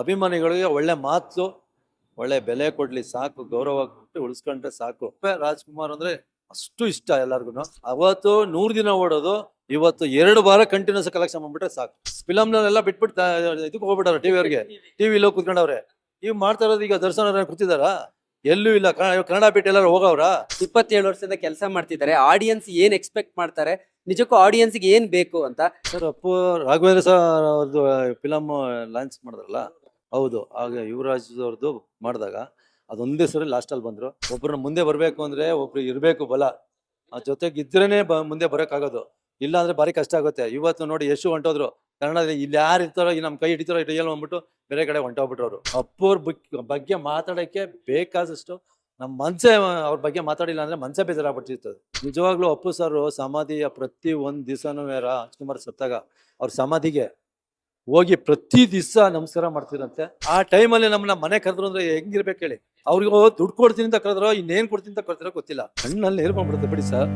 ಅಭಿಮಾನಿಗಳಿಗೆ ಒಳ್ಳೆ ಮಾತು ಒಳ್ಳೆ ಬೆಲೆ ಕೊಡ್ಲಿ ಸಾಕು ಗೌರವ ಕೊಟ್ಟು ಉಳಿಸ್ಕೊಂಡ್ರೆ ಸಾಕು. ರಾಜ್ಕುಮಾರ್ ಅಂದ್ರೆ ಅಷ್ಟು ಇಷ್ಟ ಎಲ್ಲಾರ್ಗುನು. ಅವತ್ತು ನೂರ್ ದಿನ ಓಡೋದು ಇವತ್ತು ಎರಡು ವಾರ ಕಂಟಿನ್ಯೂಸ್ ಕಲೆಕ್ಷನ್ ಮಾಡ್ಬಿಟ್ರೆ ಸಾಕು. ಫಿಲಮ್ನಲ್ಲೆಲ್ಲ ಬಿಟ್ಬಿಟ್ಟು ಇದಕ್ಕೆ ಹೋಗ್ಬಿಟ್ಟಾರ ಟಿವಿ ಅವ್ರಿಗೆ. ಟಿವಿ ಕೂತ್ಕೊಂಡವ್ರೆ. ಇವ್ ಮಾಡ್ತಾ ಇರೋದು ಈಗ ದರ್ಶನ ಕೂತಿದಾರ? ಎಲ್ಲೂ ಇಲ್ಲ. ಕನ್ನಡ ಕನ್ನಡ ಬಿಟ್ಟು ಎಲ್ಲಾರು ಹೋಗವ್ರ? ಇಪ್ಪತ್ತೇಳು ವರ್ಷದಿಂದ ಕೆಲಸ ಮಾಡ್ತಿದ್ದಾರೆ. ಆಡಿಯನ್ಸ್ ಏನ್ ಎಕ್ಸ್ಪೆಕ್ಟ್ ಮಾಡ್ತಾರೆ? ನಿಜಕ್ಕೂ ಆಡಿಯನ್ಸ್ಗೆ ಏನ್ ಬೇಕು ಅಂತ? ಸರ್ ಅಪ್ಪು ರಾಘವೇಂದ್ರ ಸರ್ ಅವ್ರದ್ದು ಫಿಲಮ್ ಲಾಂಚ್ ಮಾಡಿದ್ರಲ್ಲ? ಹೌದು. ಆಗ ಯುವರಾಜ್ ಅವ್ರದ್ದು ಮಾಡಿದಾಗ ಅದೊಂದೇ ಸರಿ ಲಾಸ್ಟಲ್ಲಿ ಬಂದ್ರು. ಒಬ್ಬರನ್ನ ಮುಂದೆ ಬರಬೇಕು ಅಂದ್ರೆ ಒಬ್ರು ಇರಬೇಕು ಬಲ. ಆ ಜೊತೆಗೆ ಬ ಮುಂದೆ ಬರೋಕ್ಕಾಗೋದು. ಇಲ್ಲ ಅಂದ್ರೆ ಭಾರಿ ಕಷ್ಟ ಆಗುತ್ತೆ. ಇವತ್ತು ನೋಡಿ ಎಷ್ಟು ಹೊಂಟೋದ್ರು. ಕನ್ನಡದಲ್ಲಿ ಇಲ್ಲಿ ಯಾರು ಇರ್ತಾರೋ, ಈ ನಮ್ಮ ಕೈ ಹಿಡಿತಾರೋ ರಿಯಲ್ ಅಂದ್ಬಿಟ್ಟು ಬೇರೆ ಕಡೆ ಹೊಂಟೋಗ್ಬಿಟ್ರು ಅವರು ಅಪ್ಪವ್ರ ಬಗ್ಗೆ ಮಾತಾಡೋಕ್ಕೆ ಬೇಕಾದಷ್ಟು ನಮ್ಮ ಮನ್ಸೇ ಅವ್ರ ಬಗ್ಗೆ ಮಾತಾಡಿಲ್ಲ ಅಂದ್ರೆ ಮನ್ಸೇ ಬೇಜಾರಾಗ್ಬಿಟ್ಟಿರ್ತದೆ. ನಿಜವಾಗ್ಲೂ ಅಪ್ಪು ಸರ್ ಸಮಾಧಿಯ ಪ್ರತಿ ಒಂದು ದಿವಸನೂ ರಾಜ್ಕುಮಾರ್ ಸತ್ತಾಗ. ಅವ್ರ ಸಮಾಧಿಗೆ ಹೋಗಿ ಪ್ರತಿ ದಿವಸ ನಮಸ್ಕಾರ ಮಾಡ್ತಿರಂತೆ ಆ ಟೈಮಲ್ಲಿ ನಮ್ಮನ್ನ ಮನೆ ಕರೆದ್ರು ಅಂದ್ರೆ ಹೆಂಗಿರ್ಬೇಕು ಹೇಳಿ. ಅವ್ರಿಗೆ ದುಡ್ಡು ಕೊಡ್ತೀನಿ ಅಂತ ಕರೆದ್ರೋ, ಇನ್ನೇನ್ ಕೊಡ್ತೀನಿ ಅಂತ ಕರೆದ್ರೋ ಗೊತ್ತಿಲ್ಲ. ಕಣ್ಣಲ್ಲಿ ನೀರು ಬಂದ್ಬಿಡುತ್ತೆ ಬಿಡಿ ಸರ್.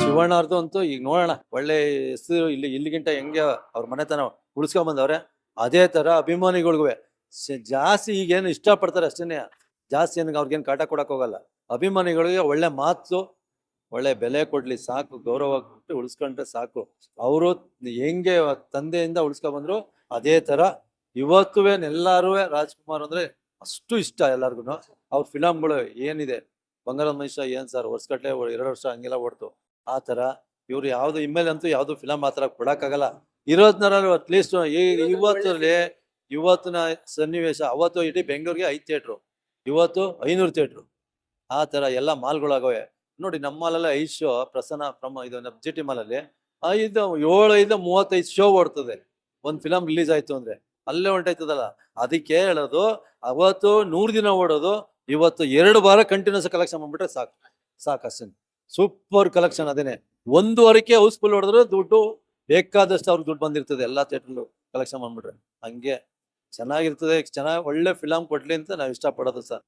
ಶಿವಣ್ಣವ್ರದ್ದು ಅಂತೂ ಈಗ ನೋಡೋಣ. ಒಳ್ಳೆ ಹೆಸರು ಇಲ್ಲಿ, ಇಲ್ಲಿಗಿಂತ ಹೆಂಗೆ ಅವ್ರ ಮನೆತನ ಉಳಿಸ್ಕೊಂಡ್ ಬಂದವ್ರೆ ಅದೇ ತರ ಅಭಿಮಾನಿಗಳಿಗೂ ಜಾಸ್ತಿ ಈಗೇನು ಇಷ್ಟಪಡ್ತಾರೆ ಅಷ್ಟೇನೆ. ಜಾಸ್ತಿ ಅಂದ್ರೆ ಅವ್ರಿಗೇನು ಕಾಟ ಕೊಡಕ್ ಹೋಗಲ್ಲ. ಅಭಿಮಾನಿಗಳಿಗೆ ಒಳ್ಳೆ ಮಾತು ಒಳ್ಳೆ ಬೆಲೆ ಕೊಡ್ಲಿ ಸಾಕು ಗೌರವ ಕೊಟ್ಟು ಉಳಿಸ್ಕೊಂಡ್ರೆ ಸಾಕು. ಅವರು ಹೆಂಗೆ ತಂದೆಯಿಂದ ಉಳಿಸ್ಕೊಬಂದ್ರು ಅದೇ ತರ ಇವತ್ತುವೆ ಎಲ್ಲಾರು ರಾಜ್ಕುಮಾರ್ ಅಂದ್ರೆ ಅಷ್ಟು ಇಷ್ಟ ಎಲ್ಲಾರ್ಗು ಅವ್ರ ಫಿಲಮ್ಗಳು ಏನಿದೆ? ಬಂಗಾರದ ಮನುಷ್ಯ ಏನ್ ಸರ್? ವರ್ಷಗಟ್ಟಲೆ ಎರಡು ವರ್ಷ ಹಂಗೆಲ್ಲ ಓಡ್ತು. ಆ ತರ ಇವ್ರು ಯಾವ್ದು ಇಮೇಲೆ ಅಂತೂ ಯಾವುದು ಫಿಲಮ್ ಆ ತರ ಕೊಡಕ್ಕಾಗಲ್ಲ. ಇರೋದ್ನಾರು ಅಟ್ಲೀಸ್ಟ್ ಇವತ್ತಲ್ಲಿ ಇವತ್ತಿನ ಸನ್ನಿವೇಶ ಅವತ್ತು ಇಡೀ ಬೆಂಗಳೂರಿಗೆ ಐದು ಥಿಯೇಟ್ರು. ಇವತ್ತು ಐನೂರು ಥಿಯೇಟ್ರು. ಆ ಥರ ಎಲ್ಲ ಮಾಲ್ಗಳಾಗವೆ. ನೋಡಿ, ನಮ್ಮ ಮಾಲಲ್ಲಿ ಐದು ಶೋ, ಪ್ರಸನ್ನ, ಪ್ರಮ, ಇದು ನಮ್ಮ ಜಿ ಟಿ ಮಾಲಲ್ಲಿ ಐದು ಏಳು ಐದು ಮೂವತ್ತೈದು ಶೋ ಓಡ್ತದೆ. ಒಂದು ಫಿಲಮ್ ರಿಲೀಸ್ ಆಯಿತು ಅಂದರೆ. ಅಲ್ಲೇ ಹೊಂಟಾಯ್ತದಲ್ಲ ಅದಕ್ಕೆ ಹೇಳೋದು, ಅವತ್ತು ನೂರು ದಿನ ಓಡೋದು, ಇವತ್ತು ಎರಡು ವಾರ ಕಂಟಿನ್ಯೂಸ್ ಕಲೆಕ್ಷನ್ ಬಂದ್ಬಿಟ್ರೆ ಸಾಕು ಸಾಕು ಅಷ್ಟೇ ಸೂಪರ್ ಕಲೆಕ್ಷನ್ ಅದೇನೆ. ಒಂದುವರೆಗೆ ಹೌಸ್ಫುಲ್ ಹೊಡೆದ್ರೆ ದುಡ್ಡು ಬೇಕಾದಷ್ಟು ಅವ್ರಿಗೆ ದುಡ್ಡು ಬಂದಿರ್ತದೆ, ಎಲ್ಲ ಥಿಯೇಟ್ರಲ್ಲೂ ಕಲೆಕ್ಷನ್ ಬಂದ್ಬಿಟ್ರೆ. ಹಂಗೆ. ಚೆನ್ನಾಗಿರ್ತದೆ, ಚೆನ್ನಾಗಿ ಒಳ್ಳೆ ಫಿಲಮ್ ಕೊಡ್ಲಿ ಅಂತ ನಾವು ಇಷ್ಟಪಡೋದು ಸರ್.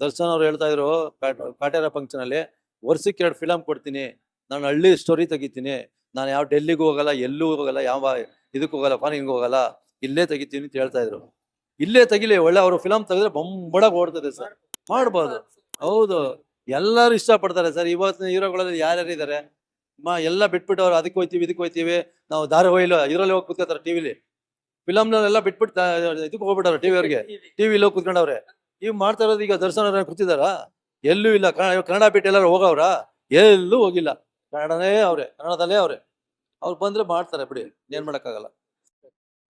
ದರ್ಶನ್ ಅವ್ರು ಹೇಳ್ತಾ ಇದ್ರು, ಕಾಟ- ಕಾಟೇರ ಫಂಕ್ಷನ್ ಅಲ್ಲಿ ವರ್ಷಕ್ಕೆ ಎರಡು ಫಿಲಮ್ ಕೊಡ್ತೀನಿ. ನಾನು ಹಳ್ಳಿ ಸ್ಟೋರಿ ತೆಗಿತೀನಿ. ನಾನು ಯಾವ ಡೆಲ್ಲಿಗೂ ಹೋಗಲ್ಲ, ಎಲ್ಲೂ ಹೋಗಲ್ಲ, ಯಾವ ಇದಕ್ಕೆ ಹೋಗಲ್ಲ, ಫಾರಿನ್ಗೆ ಹೋಗಲ್ಲ, ಇಲ್ಲೇ ತೆಗಿತೀನಿ ಅಂತ ಹೇಳ್ತಾ ಇದ್ರು. ಇಲ್ಲೇ ತೆಗಿಲಿ, ಒಳ್ಳೆ ಅವರು ಫಿಲಮ್ ತೆಗೆದ್ರೆ ಬೊಂಬಡಗ್ ಓಡ್ತದೆ ಸರ್. ಮಾಡ್ಬೋದು. ಹೌದು. ಎಲ್ಲರೂ ಇಷ್ಟಪಡ್ತಾರೆ ಸರ್. ಇವತ್ತಿನ ಹೀರೋಗಳಲ್ಲಿ ಯಾರ್ಯಾರು ಇದ್ದಾರೆ ಮಾ, ಎಲ್ಲ ಬಿಟ್ಬಿಟ್ಟು ಅವ್ರು ಅದಕ್ಕೆ ಹೋಯ್ತೀವಿ, ಇದಕ್ಕೆ ಹೋಯ್ತೀವಿ. ನಾವು ಧಾರಾವಾಹಿಲು, ಇದರಲ್ಲಿ ಹೋಗಿ ಕೂತ್ಕೋತಾರೆ ಟಿವಿಲಿ ಫಿಲಮ್ನೆಲ್ಲ ಬಿಟ್ಬಿಟ್ಟು ಇದಕ್ಕೆ ಹೋಗ್ಬಿಟ್ಟಾರೆ ಟಿವಿ ಅವ್ರಿಗೆ. ಟಿವಿ ಹೋಗಿ ಕುತ್ಕೊಂಡವ್ರೆ. ಇವ್ ಮಾಡ್ತಾ ಇರೋದು ಈಗ ದರ್ಶನ ಕೂತಿದಾರ? ಎಲ್ಲೂ ಇಲ್ಲ. ಕನ್ನಡ ಬಿಟ್ಟು ಎಲ್ಲರೂ ಹೋಗವ್ರ? ಎಲ್ಲೂ ಹೋಗಿಲ್ಲ. ಕನ್ನಡನೇ ಅವ್ರೆ. ಕನ್ನಡದಲ್ಲೇ ಅವ್ರೆ. ಅವ್ರು ಬಂದ್ರೆ ಮಾಡ್ತಾರೆ ಬಿಡಿ. ಏನ್ ಮಾಡಕ್ಕಾಗಲ್ಲ.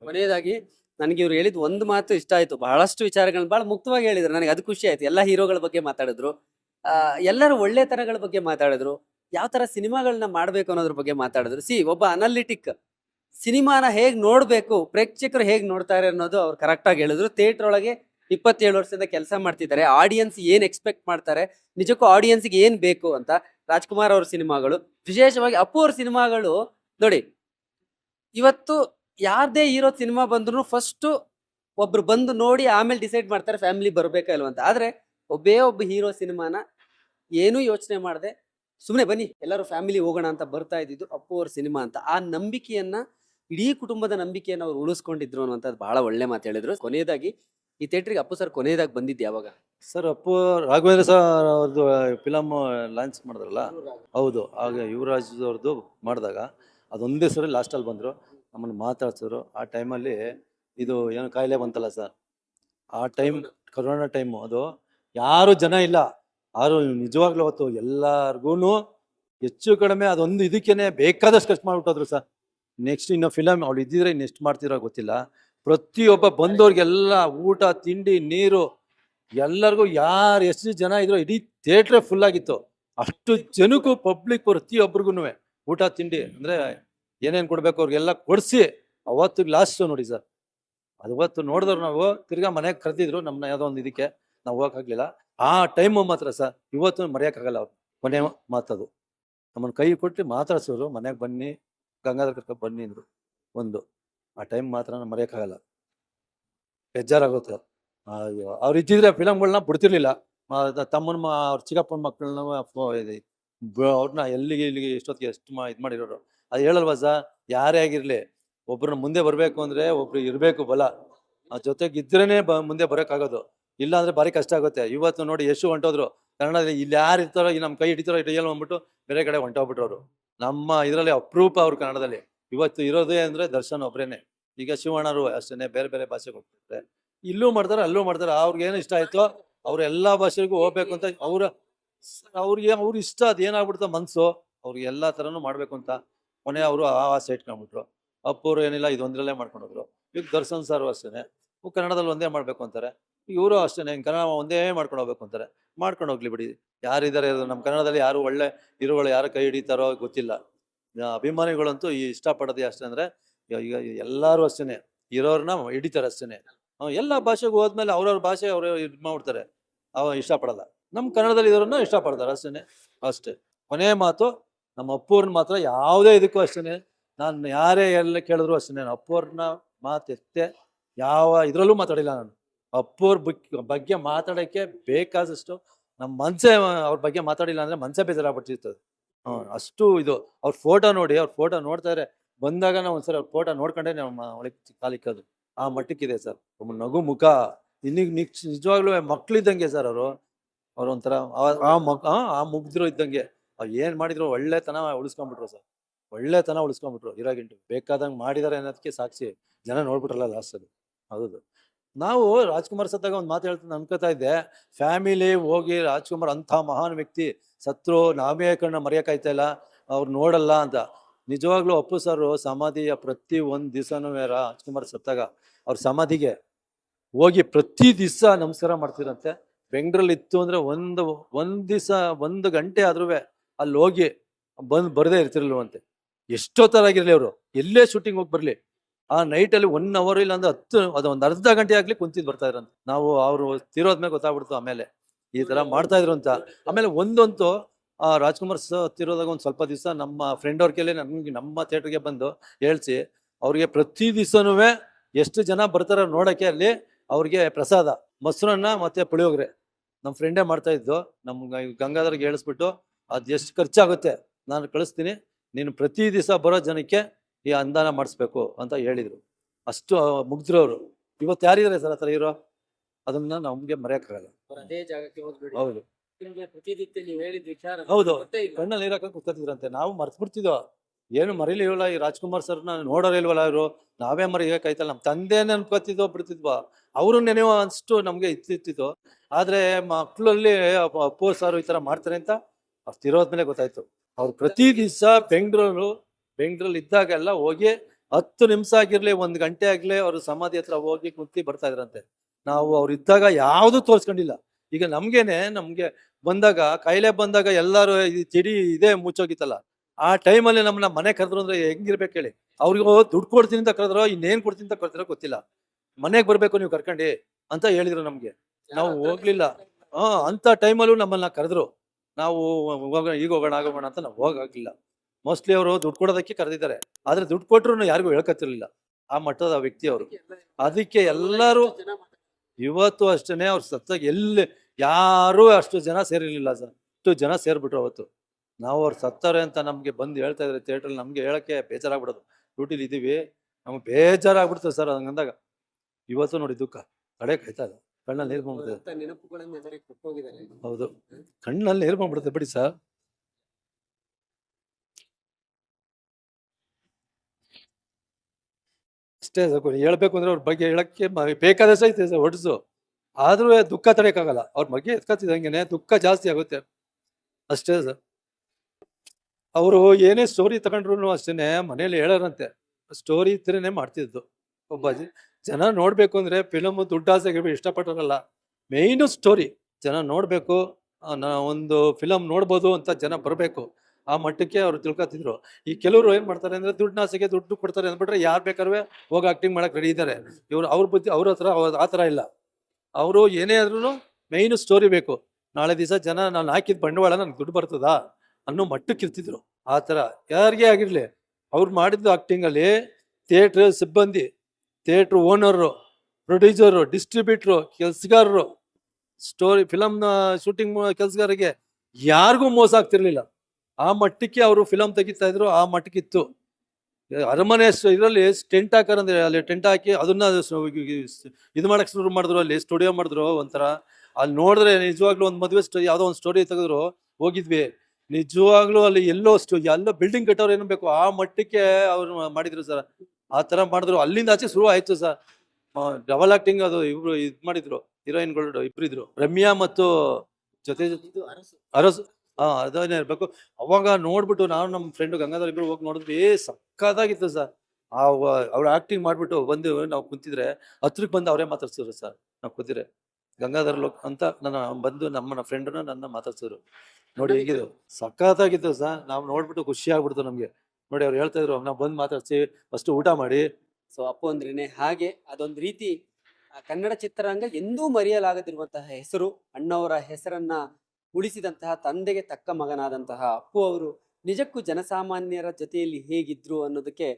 ಕೊನೆಯದಾಗಿ ನನಗೆ ಇವ್ರು ಹೇಳಿದ ಒಂದು ಮಾತು ಇಷ್ಟ ಆಯ್ತು. ಬಹಳಷ್ಟು ವಿಚಾರಗಳನ್ನ ಬಹಳ ಮುಕ್ತವಾಗಿ ಹೇಳಿದ್ರು. ನನಗೆ ಅದು ಖುಷಿ ಆಯ್ತು. ಎಲ್ಲ ಹೀರೋಗಳ ಬಗ್ಗೆ ಮಾತಾಡಿದ್ರು. ಆ, ಒಳ್ಳೆ ಒಳ್ಳೆತನಗಳ ಬಗ್ಗೆ ಮಾತಾಡಿದ್ರು. ಯಾವ ತರ ಸಿನಿಮಾಗಳನ್ನ ಮಾಡ್ಬೇಕು ಅನ್ನೋದ್ರ ಬಗ್ಗೆ ಮಾತಾಡಿದ್ರು. ಸಿ ಒಬ್ಬ ಅನಲಿಟಿಕ್. ಸಿನಿಮಾನ ಹೇಗೆ ನೋಡಬೇಕು, ಪ್ರೇಕ್ಷಕರು ಹೇಗೆ ನೋಡ್ತಾರೆ ಅನ್ನೋದು ಅವ್ರು ಕರೆಕ್ಟಾಗಿ ಹೇಳಿದ್ರು. ಥಿಯೇಟರ್ ಒಳಗೆ ಇಪ್ಪತ್ತೇಳು ವರ್ಷದಿಂದ ಕೆಲಸ ಮಾಡ್ತಿದ್ದಾರೆ. ಆಡಿಯನ್ಸ್ ಏನು ಎಕ್ಸ್ಪೆಕ್ಟ್ ಮಾಡ್ತಾರೆ, ನಿಜಕ್ಕೂ ಆಡಿಯನ್ಸ್ಗೆ ಏನು ಬೇಕು ಅಂತ ರಾಜ್ಕುಮಾರ್ ಅವ್ರ ಸಿನಿಮಾಗಳು. ವಿಶೇಷವಾಗಿ ಅಪ್ಪು ಅವ್ರ ಸಿನಿಮಾಗಳು ನೋಡಿ, ಇವತ್ತು ಯಾರದೇ ಹೀರೋ ಸಿನಿಮಾ ಬಂದ್ರು ಫಸ್ಟ್ ಒಬ್ರು ಬಂದು ನೋಡಿ ಆಮೇಲೆ ಡಿಸೈಡ್ ಮಾಡ್ತಾರೆ ಫ್ಯಾಮಿಲಿ ಬರಬೇಕಾ ಇಲ್ವಂತ ಆದ್ರೆ ಒಬ್ಬೇ ಒಬ್ಬ ಹೀರೋ ಸಿನಿಮಾನ ಏನೂ ಯೋಚನೆ ಮಾಡದೆ ಸುಮ್ಮನೆ ಬನ್ನಿ, ಎಲ್ಲರೂ ಫ್ಯಾಮಿಲಿ ಹೋಗೋಣ ಅಂತ ಬರ್ತಾ ಇದ್ದಿದ್ದು ಅಪ್ಪು ಅವ್ರ ಸಿನಿಮಾ ಅಂತ. ಆ ನಂಬಿಕೆಯನ್ನ ಇಡೀ ಕುಟುಂಬದ ನಂಬಿಕೆಯನ್ನು ಅವ್ರು ಉಳಿಸ್ಕೊಂಡಿದ್ರು ಅನ್ನುವಂಥದ್ದು ಬಹಳ ಒಳ್ಳೆ ಮಾತು ಹೇಳಿದ್ರು. ಕೊನೆಯದಾಗಿ, ಈ ಥಿಯೇಟ್ರಿಗೆ ಅಪ್ಪು ಸರ್ ಕೊನೆಯದಾಗಿ ಬಂದಿದ್ದು ಯಾವಾಗ? ಸರ್, ಅಪ್ಪು, ರಾಘವೇಂದ್ರ ಸರ್ ಅವ್ರದ್ದು ಫಿಲಮ್ ಲಾಂಚ್ ಮಾಡಿದ್ರಲ್ಲ? ಹೌದು, ಆಗ ಯುವರಾಜ್ ಅವ್ರದ್ದು ಮಾಡಿದಾಗ, ಅದೊಂದೇ ಸರಿ ಲಾಸ್ಟಲ್ಲಿ ಬಂದರು. ನಮ್ಮನ್ನು ಮಾತಾಡ್ಸಿದ್ರು. ಆ ಟೈಮಲ್ಲಿ ಇದು ಏನು ಕಾಯಿಲೆ ಬಂತಲ್ಲ ಸರ್? ಆ ಟೈಮ್ ಕೊರೋನಾ ಟೈಮು ಅದು ಯಾರು ಜನ ಇಲ್ಲ. ಯಾರು ನಿಜವಾಗ್ಲೂ ಅವತ್ತು ಎಲ್ಲರಿಗೂ ಹೆಚ್ಚು ಕಡಿಮೆ ಅದೊಂದು ಇದಕ್ಕೇನೆ ಬೇಕಾದಷ್ಟು ಖರ್ಚು ಮಾಡಿಬಿಟ್ಟೋದ್ರು ಸರ್. ನೆಕ್ಸ್ಟ್ ಇನ್ನು ಫಿಲಮ್ ಅವ್ಳು ಇದ್ದಿದ್ರೆ ನೆಕ್ಸ್ಟ್ ಮಾಡ್ತಿರೋ ಗೊತ್ತಿಲ್ಲ. ಪ್ರತಿಯೊಬ್ಬ ಬಂದವ್ರಿಗೆಲ್ಲ ಊಟ, ತಿಂಡಿ, ನೀರು, ಎಲ್ಲರಿಗೂ ಯಾರು ಎಷ್ಟು ಜನ ಇದ್ರು ಇಡೀ ಥಿಯೇಟ್ರೇ ಫುಲ್ ಆಗಿತ್ತು. ಅಷ್ಟು ಜನಕ್ಕೂ ಪಬ್ಲಿಕ್ ಪ್ರತಿಯೊಬ್ಬರಿಗೂ ಊಟ, ತಿಂಡಿ ಅಂದ್ರೆ ಏನೇನು ಕೊಡ್ಬೇಕು ಅವ್ರಿಗೆಲ್ಲ ಕೊಡಿಸಿ ಅವತ್ತು ಲಾಸ್ಟು ನೋಡಿ ಸರ್. ಅದವತ್ತು ನೋಡಿದ್ರು ನಾವು ತಿರ್ಗಾ ಮನೆಗೆ ಕರೆದಿದ್ರು ನಮ್ಮನ್ನ ಯಾವುದೋ ಒಂದು ಇದಕ್ಕೆ. ನಾವು ಹೋಗಕ್ಕಾಗ್ಲಿಲ್ಲ ಆ ಟೈಮು ಮಾತ್ರ ಸರ್. ಇವತ್ತು ಮರೆಯೋಕ್ಕಾಗಲ್ಲ ಅವ್ರು. ಕೊನೆ ಮಾತದು ನಮ್ಮನ್ನು ಕೈ ಕೊಟ್ಟು ಮಾತಾಡ್ಸೋರು ಮನೆಗೆ ಬನ್ನಿ. ಗಂಗಾಧರ ಕರ್ಕ ಬನ್ನಿ ಅಂದ್ರು. ಒಂದು. ಆ ಟೈಮ್ ಮಾತ್ರ ನಾನು ಮರೆಯೋಕ್ಕಾಗಲ್ಲ. ಬೇಜಾರಾಗುತ್ತೆ. ಅವ್ರು ಇದ್ದಿದ್ರೆ ಫಿಲಮ್ಗಳನ್ನ ಬಿಡ್ತಿರ್ಲಿಲ್ಲ. ತಮ್ಮನ ಅವ್ರ ಚಿಕ್ಕಪ್ಪನ ಮಕ್ಕಳನ್ನ ಅವ್ರನ್ನ ಎಲ್ಲಿಗೆ ಇಲ್ಲಿಗೆ ಎಷ್ಟೊತ್ತಿಗೆ ಎಷ್ಟು ಮಾ, ಇದು ಮಾಡಿರೋರು. ಅದು ಹೇಳಲ್ವಾ ಸಾ? ಯಾರೇ ಆಗಿರಲಿ. ಒಬ್ರನ್ನ ಮುಂದೆ ಬರಬೇಕು ಅಂದ್ರೆ ಒಬ್ರು ಇರಬೇಕು ಬಲ. ಆ ಜೊತೆಗೆ ಇದ್ರೇ ಬ, ಮುಂದೆ ಬರೋಕ್ಕಾಗೋದು. ಇಲ್ಲ ಅಂದ್ರೆ ಭಾರಿ ಕಷ್ಟ ಆಗುತ್ತೆ. ಇವತ್ತು ನೋಡಿ ಎಷ್ಟು ಹೊಂಟೋದ್ರು. ಕನ್ನಡದಲ್ಲಿ ಇಲ್ಲಿ ಯಾರು ಇರ್ತಾರೋ, ಈ ನಮ್ಮ ಕೈ ಹಿಡಿತಾರೋ ಇಟ್ಟು ಬಂದ್ಬಿಟ್ಟು ಬೇರೆ ಕಡೆ ಹೊಂಟೋಗ್ಬಿಟ್ರು ನಮ್ಮ ಇದರಲ್ಲಿ ಅಪರೂಪ ಅವ್ರ ಕನ್ನಡದಲ್ಲಿ. ಇವತ್ತು ಇರೋದೇ ಅಂದ್ರೆ ದರ್ಶನ್ ಒಬ್ರೇನೆ. ಈಗ ಶಿವಣ್ಣರು ಅಷ್ಟೇನೆ, ಬೇರೆ ಬೇರೆ ಭಾಷೆಗೆ ಹೋಗ್ತಿರ್ತಾರೆ ಇಲ್ಲೂ ಮಾಡ್ತಾರೆ, ಅಲ್ಲೂ ಮಾಡ್ತಾರೆ. ಅವ್ರಿಗೆ ಏನು ಇಷ್ಟ ಆಯ್ತೋ ಅವ್ರ ಎಲ್ಲಾ ಭಾಷೆಗೂ ಹೋಗ್ಬೇಕು ಅಂತ ಅವ್ರ ಅವ್ರಿಗೆ ಅವ್ರ ಇಷ್ಟ ಅದು ಏನಾಗ್ಬಿಡ್ತಾ ಮನ್ಸು, ಅವ್ರಿಗೆ ಎಲ್ಲಾ ತರನು ಮಾಡ್ಬೇಕು ಅಂತ ಕೊನೆ ಅವರು ಆ ಆಸೆ ಇಟ್ಕೊಂಡ್ಬಿಟ್ರು. ಅಪ್ಪವ್ರು ಏನಿಲ್ಲ ಇದೊಂದ್ರಲ್ಲೇ ಮಾಡ್ಕೊಂಡೋದ್ರು. ಈಗ ದರ್ಶನ್ ಸರ್ ಅಷ್ಟೇನೆ. ಕನ್ನಡದಲ್ಲಿ ಒಂದೇ ಮಾಡ್ಬೇಕು ಅಂತಾರೆ. ಇವರು ಅಷ್ಟೇ ಕನ್ನಡ ಒಂದೇ ಮಾಡ್ಕೊಂಡು ಹೋಗ್ಬೇಕು ಅಂತಾರೆ. ಮಾಡ್ಕೊಂಡು ಹೋಗ್ಲಿ ಬಿಡಿ. ಯಾರಿದ್ದಾರೆ ನಮ್ಮ ಕನ್ನಡದಲ್ಲಿ ಯಾರು ಒಳ್ಳೆ ಇರುಗಳು ಯಾರು ಕೈ ಹಿಡಿತಾರೋ ಗೊತ್ತಿಲ್ಲ. ಅಭಿಮಾನಿಗಳಂತೂ ಈ ಇಷ್ಟಪಡೋದು ಅಷ್ಟೇ ಅಂದರೆ ಈಗ ಎಲ್ಲರೂ ಅಷ್ಟೇ ಇರೋರನ್ನ ಹಿಡಿತಾರೆ ಅಷ್ಟೇ ಎಲ್ಲ ಭಾಷೆಗೂ ಹೋದ್ಮೇಲೆ ಅವ್ರವ್ರ ಭಾಷೆ ಅವರು ಇದು ಮಾಡ್ತಾರೆ ಅವ ಇಷ್ಟಪಡಲ್ಲ. ನಮ್ಮ ಕನ್ನಡದಲ್ಲಿ ಇರೋರನ್ನ ಇಷ್ಟಪಡ್ತಾರೆ ಅಷ್ಟೇ ಅಷ್ಟೇ. ಕೊನೆ ಮಾತು, ನಮ್ಮ ಅಪ್ಪವ್ರನ್ನ ಮಾತ್ರ ಯಾವುದೇ ಇದಕ್ಕೂ ಅಷ್ಟೇ ನಾನು ಯಾರೇ ಎಲ್ಲ ಕೇಳಿದ್ರು ಅಷ್ಟೇ ನಾನು ಅಪ್ಪವ್ರನ್ನ ಮಾತು ಎತ್ತೆ ಯಾವ ಇದರಲ್ಲೂ ಮಾತಾಡಿಲ್ಲ ನಾನು. ಅಪ್ಪವ್ರ ಬಗ್- ಬಗ್ಗೆ ಮಾತಾಡೋಕ್ಕೆ ಬೇಕಾದಷ್ಟು ನಮ್ಮ ಮನ್ಸೇ ಅವ್ರ ಬಗ್ಗೆ ಮಾತಾಡಿಲ್ಲ ಅಂದ್ರೆ ಮನ್ಸೇ ಬೇಜಾರಾಗ್ಬಿಟ್ಟಿರ್ತದೆ. ಅಷ್ಟು ಇದು. ಅವ್ರ ಫೋಟೋ ನೋಡಿ ಅವ್ರ ಫೋಟೋ ನೋಡ್ತಾರೆ ಬಂದಾಗ ನಾವು ಒಂದ್ಸರಿ ಅವ್ರ ಫೋಟೋ ನೋಡ್ಕೊಂಡೆ ನಮ್ಮ ಒಳಗೆ ಕಾಲಿಕ್ಕೋದು ಆ ಮಟ್ಟಕ್ಕಿದೆ ಸರ್. ಒಬ್ಬ ನಗು ಮುಖ. ಇಲ್ಲಿ ನಿಜ ನಿಜವಾಗ್ಲೂ ಮಕ್ಳಿದ್ದಂಗೆ ಸರ್ ಅವರು. ಅವ್ರು ಒಂಥರ ಆ- ಮಕ್ ಆ ಮುಗ್ದ್ರು ಇದ್ದಂಗೆ. ಅವ್ರು ಏನು ಮಾಡಿದ್ರು ಒಳ್ಳೆತನ ಉಳಿಸ್ಕೊಂಡ್ಬಿಟ್ರು ಸರ್. ಒಳ್ಳೆತನ ಉಳಿಸ್ಕೊಂಡ್ಬಿಟ್ರು. ಇರಾಗಿಂಟು ಬೇಕಾದಂಗೆ ಮಾಡಿದ್ದಾರೆ ಅನ್ನೋದಕ್ಕೆ ಸಾಕ್ಷಿ. ಜನ ನೋಡ್ಬಿಟ್ರಲ್ಲ ಲಾಸ್ಟ್ ಹೌದು. ನಾವು ರಾಜ್ಕುಮಾರ್ ಸತ್ತಾಗ ಒಂದು ಮಾತು ಹೇಳ್ತೀನಿ ಅನ್ಕೋತಾ ಇದ್ದೆ ಫ್ಯಾಮಿಲಿ ಹೋಗಿ ರಾಜ್ಕುಮಾರ್ ಅಂಥ ಮಹಾನ್ ವ್ಯಕ್ತಿ, ಸತ್ರು, ನಾವೇ ಕಣ್ಣ ಮರೆಯೋಕ್ಕಾಯ್ತಾ ಇಲ್ಲ, ಅವ್ರು ನೋಡಲ್ಲ ಅಂತ. ನಿಜವಾಗ್ಲೂ ಅಪ್ಪು ಸರ್ ಸಮಾಧಿಯ ಪ್ರತಿ ಒಂದು ದಿವಸನೂ ರಾಜ್ಕುಮಾರ್ ಸತ್ತಾಗ, ಅವ್ರ ಸಮಾಧಿಗೆ ಹೋಗಿ ಪ್ರತಿ ದಿವಸ ನಮಸ್ಕಾರ ಮಾಡ್ತಿರಂತೆ. ಬೆಂಗ್ಳೂರಲ್ಲಿ ಇತ್ತು ಅಂದರೆ ಒಂದು ಒಂದು ದಿವಸ, ಒಂದು ಗಂಟೆ ಆದ್ರೂ ಅಲ್ಲಿ ಹೋಗಿ ಬಂದು ಬರದೇ ಇರ್ತಿರ್ಲಿಲ್ವಂತೆ. ಎಷ್ಟೊತ್ತರಾಗಿರ್ಲಿ ಅವರು. ಎಲ್ಲೇ ಶೂಟಿಂಗ್ ಹೋಗಿ ಬರ್ಲಿ. ಆ ನೈಟ್ ಅಲ್ಲಿ ಒನ್ ಅವರ್ ಇಲ್ಲ ಅಂದ್ರೆ ಹತ್ತು, ಅದು ಒಂದ್ ಅರ್ಧ ಗಂಟೆ ಆಗ್ಲಿ ಕುಂತಿದ್ ಬರ್ತಾ ಇದ್ರಂತ. ನಾವು ಅವ್ರು ತಿರೋದ್ಮೇಲೆ ಗೊತ್ತಾಗ್ಬಿಡ್ತು ಆಮೇಲೆ. ಈ ತರ ಮಾಡ್ತಾ ಇದ್ರು ಅಂತ. ಆಮೇಲೆ ಒಂದಂತೂ, ಆ ರಾಜ್ಕುಮಾರ್ ತಿರೋದಾಗ ಒಂದು ಸ್ವಲ್ಪ ದಿವಸ ನಮ್ಮ ಫ್ರೆಂಡ್ ಅವ್ರ ಕೇಳಿ ನಮ್ಗೆ ನಮ್ಮ ಥಿಯೇಟರ್ಗೆ ಬಂದು ಹೇಳ್ಸಿ, ಅವ್ರಿಗೆ ಪ್ರತಿ ದಿವಸನೂ ಎಷ್ಟು ಜನ ಬರ್ತಾರ ನೋಡಕ್ಕೆ ಅಲ್ಲಿ ಅವ್ರಿಗೆ ಪ್ರಸಾದ, ಮೊಸರನ್ನ ಮತ್ತೆ ಪುಳಿಯೋಗರೆ. ನಮ್ಮ ಫ್ರೆಂಡೇ ಮಾಡ್ತಾ ಇದ್ದು ನಮ್ಮ ಗಂಗಾಧರ್ಗೆ ಹೇಳಿಸ್ಬಿಟ್ಟು, ಅದು ಎಷ್ಟು ಖರ್ಚಾಗುತ್ತೆ? ನಾನು ಕಳಿಸ್ತೀನಿ. ನೀನು ಪ್ರತಿ ದಿವಸ ಬರೋ ಜನಕ್ಕೆ ಈ ಅನುದಾನ ಮಾಡಿಸ್ಬೇಕು ಅಂತ ಹೇಳಿದರು. ಅಷ್ಟು ಮುಗ್ದ್ರು ಅವರು ಇವತ್ತು ಯಾರಿದ್ದಾರೆ ಸರ್ ಹತ್ರ ಇರೋ ಅದನ್ನ ನಮ್ಗೆ ಮರೆಯಕ್ಕಾಗಲ್ಲ ಅದೇ ಜಾಗಕ್ಕೆ ಹೋಗ್ಬಿಡಿ. ಹೌದು. ನಿಮ್ಗೆ ಪ್ರತಿನಿತ್ಯ ನೀವು ಹೇಳಿದ ವಿಚಾರ ಹೌದು. ಗೊತ್ತೇ ಇಲ್ಲ. ಕಣ್ಣಲ್ಲಿ ನೀರ್ ಕೂತಿದ್ರಂತೆ ನಾವು ಮರ್ತು ಬಿಡ್ತಿದ್ವ. ಏನು ಮರೀಲಿವಲ್ಲ ಈ ರಾಜ್ಕುಮಾರ್ ಸರ್ನ ನೋಡೋರೇ ಇಲ್ವಲ್ಲ ಇವರು? ನಾವೇ ಮರೆಯಕ್ಕಾಯ್ತಲ್ಲ ನಮ್ಮ ತಂದೆ ನೆನ್ಕೋತಿದ್ವೋ ಬಿಡ್ತಿದ್ವ. ಅವರು ನೆನೆಯೋ ಅಷ್ಟು ನಮ್ಗೆ ಇತ್ತಿತ್ತು ಆದ್ರೆ ಮಕ್ಕಳಲ್ಲಿ ಅಪ್ಪೋ ಸರ್ ಈ ತರ ಮಾಡ್ತಾರೆ ಅಂತ ಅವ್ರು ತಿರೋದ್ಮೇಲೆ ಗೊತ್ತಾಯ್ತು. ಅವ್ರು ಪ್ರತಿ ದಿವಸ ಬೆಂಗಳೂರು ಬೆಂಗಳೂರಲ್ಲಿ ಇದ್ದಾಗೆಲ್ಲ ಹೋಗಿ ಹತ್ತು ನಿಮಿಷ ಆಗಿರ್ಲಿ ಒಂದು ಗಂಟೆ ಆಗ್ಲಿ ಅವ್ರ ಸಮಾಧಿ ಹತ್ರ ಹೋಗಿ ಕುಂತಿ ಬರ್ತಾ ಇದ್ರಂತೆ. ನಾವು ಅವ್ರು ಇದ್ದಾಗ ಯಾವುದು ತೋರ್ಸ್ಕೊಂಡಿಲ್ಲ. ಈಗ ನಮ್ಗೇನೆ ನಮ್ಗೆ ಬಂದಾಗ ಕಾಯಿಲೆ ಬಂದಾಗ ಎಲ್ಲಾರು ಈ ಚಿಡಿ ಇದೇ ಮುಚ್ಚೋಗಿತ್ತಲ್ಲ. ಆ ಟೈಮಲ್ಲಿ ನಮ್ಮನ್ನ ಮನೆ ಕರೆದ್ರು ಅಂದ್ರೆ ಹೆಂಗಿರ್ಬೇಕು ಹೇಳಿ. ಅವ್ರಿಗೆ ದುಡ್ಡು ಕೊಡ್ತೀನಿ ಅಂತ ಕರೆದ್ರೋ ಇನ್ನೇನ್ ಕೊಡ್ತೀನಿ ಅಂತ ಕರೆದ್ರೋ ಗೊತ್ತಿಲ್ಲ. ಮನೆಗೆ ಬರಬೇಕು ನೀವು ಕರ್ಕಂಡಿ ಅಂತ ಹೇಳಿದ್ರು ನಮ್ಗೆ. ನಾವು ಹೋಗ್ಲಿಲ್ಲ. ಹಾ ಅಂತ ಟೈಮಲ್ಲೂ ನಮ್ಮನ್ನ ಕರೆದ್ರು. ನಾವು ಹೋಗೋಣ ಈಗ ಹೋಗೋಣ ಆಗೋಣ ಅಂತ ನಾವು ಹೋಗಾಗ್ಲಿಲ್ಲ. ಮೋಸ್ಟ್ಲಿ ಅವರು ದುಡ್ಡು ಕೊಡೋದಕ್ಕೆ ಕರೆದಿದ್ದಾರೆ. ಆದ್ರೆ ದುಡ್ಡು ಕೊಟ್ಟರು ಯಾರಿಗೂ ಹೇಳ್ಕತ್ತಿರ್ಲಿಲ್ಲ. ಆ ಮಟ್ಟದ ವ್ಯಕ್ತಿ ಅವರು. ಅದಕ್ಕೆ ಎಲ್ಲರೂ ಇವತ್ತು ಅಷ್ಟೇ ಅವ್ರು ಸತ್ತಾಗ ಎಲ್ಲಿ ಯಾರೂ ಅಷ್ಟು ಜನ ಸೇರಿರ್ಲಿಲ್ಲ ಸರ್. ಅಷ್ಟು ಜನ ಸೇರ್ಬಿಟ್ರು ಅವತ್ತು. ನಾವು ಅವ್ರು ಸತ್ತಾರೆ ಅಂತ ನಮ್ಗೆ ಬಂದು ಹೇಳ್ತಾ ಇದ್ರೆ ಥಿಯೇಟರ್ ನಮ್ಗೆ ಹೇಳಕ್ಕೆ ಬೇಜಾರಾಗ್ಬಿಡೋದು. ಡ್ಯೂಟಿಲಿ ಇದ್ದೀವಿ ನಮ್ಗೆ ಬೇಜಾರಾಗ್ಬಿಡ್ತದೆ ಸರ್ ಹಂಗಂದಾಗ ಇವತ್ತು ನೋಡಿ ದುಃಖ. ತಡೆ ಕಾಯ್ತಾ ಇಲ್ಲ ಕಣ್ಣಲ್ಲಿ ನೀರು ಹೌದು. ಕಣ್ಣಲ್ಲಿ ನೀರು ಬಂದ್ಬಿಡುತ್ತೆ ಬಿಡಿ ಸರ್. ಅಷ್ಟೇ ಹೇಳ್ಬೇಕು ಅಂದ್ರೆ ಅವ್ರ ಬಗ್ಗೆ ಹೇಳಕ್ಕೆ ಬೇಕಾದಷ್ಟು ಐತೆ ಹೊಡ್ಸು ಆದ್ರೂ ದುಃಖ ತಡೆಯೋಕ್ಕಾಗಲ್ಲ. ಅವ್ರ ಬಗ್ಗೆ ಎತ್ಕತ್ತಿದಂಗೆನೆ ದುಃಖ ಜಾಸ್ತಿ ಆಗುತ್ತೆ. ಅಷ್ಟೇ ಸರ್. ಅವರು ಏನೇ ಸ್ಟೋರಿ ತಗೊಂಡ್ರು ಅಷ್ಟೇ ಮನೇಲಿ ಹೇಳೋರಂತೆ. ಸ್ಟೋರಿ ಇದ್ರೇನೆ ಮಾಡ್ತಿದ್ದು. ಒಬ್ಬ ಜನ ನೋಡ್ಬೇಕು ಅಂದ್ರೆ ಫಿಲಮ್ ದುಡ್ಡಾಸೆಗೆ ಇಷ್ಟಪಟ್ಟರಲ್ಲ ಮೇಯ್ನು ಸ್ಟೋರಿ ಜನ ನೋಡಬೇಕು ಒಂದು ಫಿಲಮ್ ನೋಡ್ಬೋದು ಅಂತ ಜನ ಬರಬೇಕು. ಆ ಮಟ್ಟಕ್ಕೆ ಅವ್ರು ತಿಳ್ಕೊತಿದ್ರು ಈ ಕೆಲವರು ಏನು ಮಾಡ್ತಾರೆ ಅಂದ್ರೆ ದುಡ್ಡು ನಾಸಿಗೆ ದುಡ್ಡು ಕೊಡ್ತಾರೆ ಅಂದ್ಬಿಟ್ರೆ ಯಾರು ಬೇಕಾದ್ರೂ ಹೋಗಿ ಆಕ್ಟಿಂಗ್ ಮಾಡಕ್ ರೆಡಿ ಇದ್ದಾರೆ ಇವರು ಅವ್ರ ಬುದ್ಧಿ ಅವ್ರ ಹತ್ರ ಆ ಥರ ಇಲ್ಲ. ಅವರು ಏನೇ ಆದ್ರೂ ಮೇಯ್ನು ಸ್ಟೋರಿ ಬೇಕು. ನಾಳೆ ದಿವಸ ಜನ ನಾನು ಹಾಕಿದ ಬಂಡವಾಳ ನನಗೆ ದುಡ್ಡು ಬರ್ತದಾ ಅನ್ನೋ ಮಟ್ಟಕ್ಕೆ ಇರ್ತಿದ್ರು. ಆ ಥರ ಯಾರಿಗೆ ಆಗಿರಲಿ, ಅವ್ರು ಮಾಡಿದ್ದು ಆಕ್ಟಿಂಗ್ ಅಲ್ಲಿ ಥಿಯೇಟ್ರ್ ಸಿಬ್ಬಂದಿ ಥಿಯೇಟ್ರ್ ಓನರು ಪ್ರೊಡ್ಯೂಸರು ಡಿಸ್ಟ್ರಿಬ್ಯೂಟ್ರು ಕೆಲಸಗಾರರು ಸ್ಟೋರಿ ಫಿಲಮ್ನ ಶೂಟಿಂಗ್ ಕೆಲಸಗಾರರಿಗೆ ಯಾರಿಗೂ ಮೋಸ ಆಗ್ತಿರ್ಲಿಲ್ಲ. ಆ ಮಟ್ಟಕ್ಕೆ ಅವರು ಫಿಲಮ್ ತೆಗಿತಾ ಇದ್ರು ಆ ಮಟ್ಟಕ್ಕಿತ್ತು ಅರಮನೆ ಇದರಲ್ಲಿ ಟೆಂಟ್ ಹಾಕಾರಂದ್ರೆ ಅಲ್ಲಿ ಟೆಂಟ್ ಹಾಕಿ ಅದನ್ನ ಇದು ಮಾಡಕ್ ಶುರು ಮಾಡಿದ್ರು ಅಲ್ಲಿ ಸ್ಟುಡಿಯೋ ಮಾಡಿದ್ರು ಒಂಥರ. ಅಲ್ಲಿ ನೋಡಿದ್ರೆ ನಿಜವಾಗ್ಲೂ ಒಂದು ಮದುವೆ ಸ್ಟೋ ಯಾವುದೋ ಒಂದು ಸ್ಟೋರಿ ತೆಗೆದ್ರು ಹೋಗಿದ್ವಿ. ನಿಜವಾಗ್ಲೂ ಅಲ್ಲಿ ಎಲ್ಲೋ ಸ್ಟೋ ಎಲ್ಲೋ ಬಿಲ್ಡಿಂಗ್ ಕಟ್ಟೋರು ಏನು ಬೇಕು ಆ ಮಟ್ಟಕ್ಕೆ ಅವ್ರು ಮಾಡಿದ್ರು ಸರ್. ಆ ತರ ಮಾಡಿದ್ರು. ಅಲ್ಲಿಂದ ಆಚೆ ಶುರು ಆಯ್ತು ಸರ್. ಡಬಲ್ ಆಕ್ಟಿಂಗ್ ಅದು ಇಬ್ರು ಇದ್ ಮಾಡಿದ್ರು ಹೀರೋಯಿನ್ಗಳು ಇಬ್ರು ಇದ್ರು. ರಮ್ಯಾ ಮತ್ತು ಜೊತೆ ಜೊತೆ ಅರಸ್. ಹಾ ಅರ್ಧನೇ ಇರಬೇಕು. ಅವಾಗ ನೋಡ್ಬಿಟ್ಟು ನಾನು ನಮ್ಮ ಫ್ರೆಂಡ್ ಗಂಗಾಧರ್ ಇಬ್ಬರು ಹೋಗಿ ನೋಡಿದ್ವಿ ಏ ಸಕ್ಕದಾಗಿತ್ತು ಸರ್. ಆ ಅವ್ರ ಆಕ್ಟಿಂಗ್ ಮಾಡ್ಬಿಟ್ಟು ಬಂದು ನಾವು ಕುಂತಿದ್ರೆ ಹತ್ರಕ್ಕೆ ಬಂದು ಅವರೇ ಮಾತಾಡ್ಸಿದ್ರು ಸರ್ ನಾವು ಕೂತಿದ್ರೆ. ಗಂಗಾಧರ್ ಲೋಕ್ ಅಂತ ನನ್ನ ಬಂದು ನಮ್ಮ ಫ್ರೆಂಡ್ನ ನನ್ನ ಮಾತಾಡ್ಸಿದ್ರು. ನೋಡಿ ಹೇಗಿದು ಸಕ್ಕತ್ತಾಗಿತ್ತು ಸರ್. ನಾವು ನೋಡ್ಬಿಟ್ಟು ಖುಷಿ ಆಗ್ಬಿಡ್ತು ನಮ್ಗೆ. ನೋಡಿ ಅವ್ರು ಹೇಳ್ತಾ ಇದ್ರು ನಾವು ಬಂದು ಮಾತಾಡ್ಸಿ ಫಸ್ಟ್ ಊಟ ಮಾಡಿ. ಸೊ ಅಪ್ಪು ಅಂದ್ರೇನೆ ಹಾಗೆ ಅದೊಂದು ರೀತಿ ಕನ್ನಡ ಚಿತ್ರರಂಗ ಎಂದೂ ಮರೆಯಲಾಗದಿರುವಂತಹ ಹೆಸರು ಅಣ್ಣವರ ಹೆಸರನ್ನ ಉಳಿಸಿದಂತಹ ತಂದೆಗೆ ತಕ್ಕ ಮಗನಾದಂತಹ ಅಪ್ಪು ಅವರು ನಿಜಕ್ಕೂ ಜನಸಾಮಾನ್ಯರ ಜೊತೆಯಲ್ಲಿ ಹೇಗಿದ್ರು ಅನ್ನೋದಕ್ಕೆ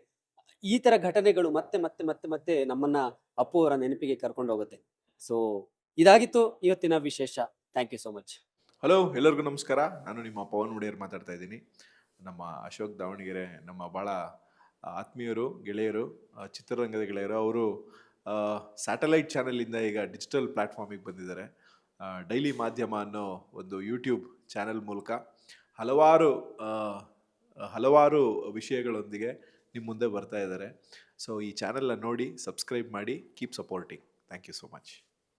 ಈ ತರ ಘಟನೆಗಳು ಮತ್ತೆ ಮತ್ತೆ ಮತ್ತೆ ಮತ್ತೆ ನಮ್ಮನ್ನ ಅಪ್ಪು ಅವರ ನೆನಪಿಗೆ ಕರ್ಕೊಂಡು ಹೋಗುತ್ತೆ. ಸೊ ಇದಾಗಿತ್ತು ಇವತ್ತಿನ ವಿಶೇಷ. Thank you so much hello ಎಲ್ಲರಿಗೂ ನಮಸ್ಕಾರ. ನಾನು ನಿಮ್ಮ ಪವನ್ ಮುಡಿಯರ್ ಮಾತಾಡ್ತಾ ಇದ್ದೀನಿ. ನಮ್ಮ ಅಶೋಕ್ ದಾವಣಗೆರೆ, ನಮ್ಮ ಭಾಳ ಆತ್ಮೀಯರು, ಗೆಳೆಯರು, ಚಿತ್ರರಂಗದ ಗೆಳೆಯರು, ಅವರು ಸ್ಯಾಟಲೈಟ್ ಚಾನಲಿಂದ ಈಗ ಡಿಜಿಟಲ್ ಪ್ಲ್ಯಾಟ್ಫಾರ್ಮಿಗೆ ಬಂದಿದ್ದಾರೆ. ಡೈಲಿ ಮಾಧ್ಯಮ ಅನ್ನೋ ಒಂದು ಯೂಟ್ಯೂಬ್ ಚಾನೆಲ್ ಮೂಲಕ ಹಲವಾರು ಹಲವಾರು ವಿಷಯಗಳೊಂದಿಗೆ ನಿಮ್ಮ ಮುಂದೆ ಬರ್ತಾ ಇದ್ದಾರೆ. ಸೊ ಈ ಚಾನೆಲ್ನ ನೋಡಿ ಸಬ್ಸ್ಕ್ರೈಬ್ ಮಾಡಿ keep supporting thank you so much